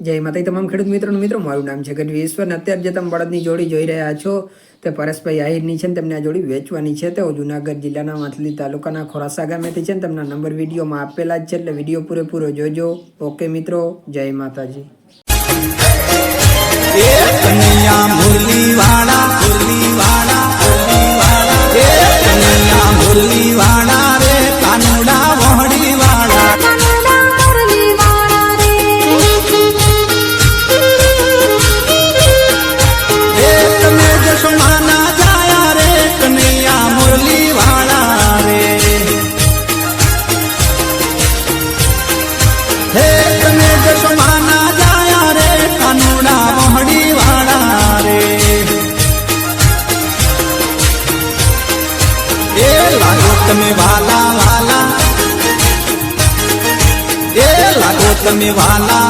જય માતાજી, તમામ ખેડૂત મિત્રોનું, મિત્રો, મારું નામ છે ગઢવી ઈશ્વર અને અત્યારે જે તમે બળદની જોડી જોઈ રહ્યા છો, તે પરેશભાઈ આહિરની છે ને તેમને આ જોડી વેચવાની છે. તેઓ જુનાગઢ જિલ્લાના માથલી તાલુકાના ખોરાસા ગામેથી છે ને તેમના નંબર વિડીયોમાં આપેલા જ છે, એટલે વીડિયો પૂરેપૂરો જોજો. ઓકે, મિત્રો, જય માતાજી. હે તમે જશમાના જાયા રે કાનુડા વહડી વાળા રે. તમે વાલા વાલા. તમે વાલા